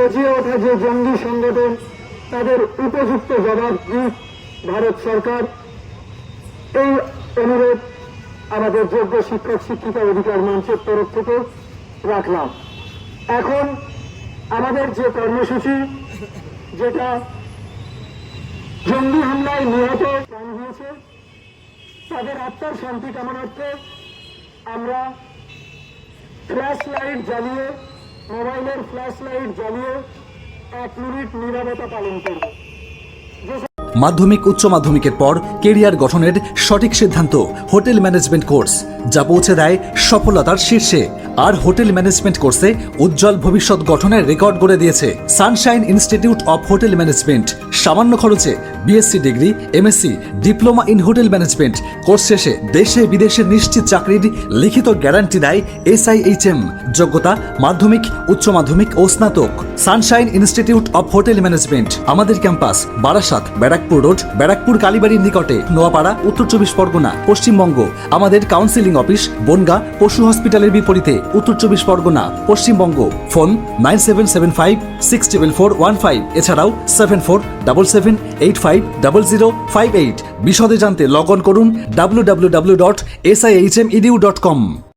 গজিয়ে ওঠা যে জঙ্গি সংগঠন, তাদের উপযুক্ত জবাব দিক ভারত সরকার। এই অনুরোধ আমাদের যোগ্য শিক্ষক, শিক্ষিকা অধিকার মঞ্চের তরফ থেকে রাখলাম। এখন আমাদের যে কর্মসূচি, যেটা জঙ্গি হামলায় নিহত প্রাণ হয়েছে, তাদের আত্মার শান্তি কামনার্থে আমরা ফ্ল্যাশ লাইট জ্বালিয়ে মোবাইলের ফ্ল্যাশ লাইট জ্বালিয়ে এক মিনিট নিরবতা পালন করব। মাধ্যমিক, উচ্চ মাধ্যমিকের পর কেরিয়ার গঠনের সঠিক সিদ্ধান্ত হোটেল ম্যানেজমেন্ট কোর্স, যা পৌঁছে দেয় সফলতার শীর্ষে। আর হোটেল ম্যানেজমেন্ট কোর্সে উজ্জ্বল ভবিষ্যৎ গঠনের রেকর্ড গড়ে দিয়েছে Sunshine Institute of Hotel Management. সামান্য খরচে BSc degree MSc diploma in hotel management, course শেষে দেশে বিদেশে নিশ্চিত চাকরির লিখিত গ্যারান্টি দেয় এসআইএইচএম যোগ্যতা মাধ্যমিক, উচ্চ মাধ্যমিক ও স্নাতক। Sunshine Institute of Hotel Management আমাদের ক্যাম্পাস, বারাসাত, ব্যারাকপুর রোড, ব্যারাকপুর কালীবাড়ির নিকটে, নোয়াপাড়া, উত্তর চব্বিশ পরগনা, পশ্চিমবঙ্গ। আমাদের কাউন্সিলিং অফিস বনগা, পশু হসপিটালের বিপরীতে, উত্তর চব্বিশ Pargana, Paschimbanga. Phone nine seven seven five six triple four one five এছাড়াও seven four double seven eight five double zero five eight বিশদে জানতে লগ অন করুন W W W dot S I H M edu dot com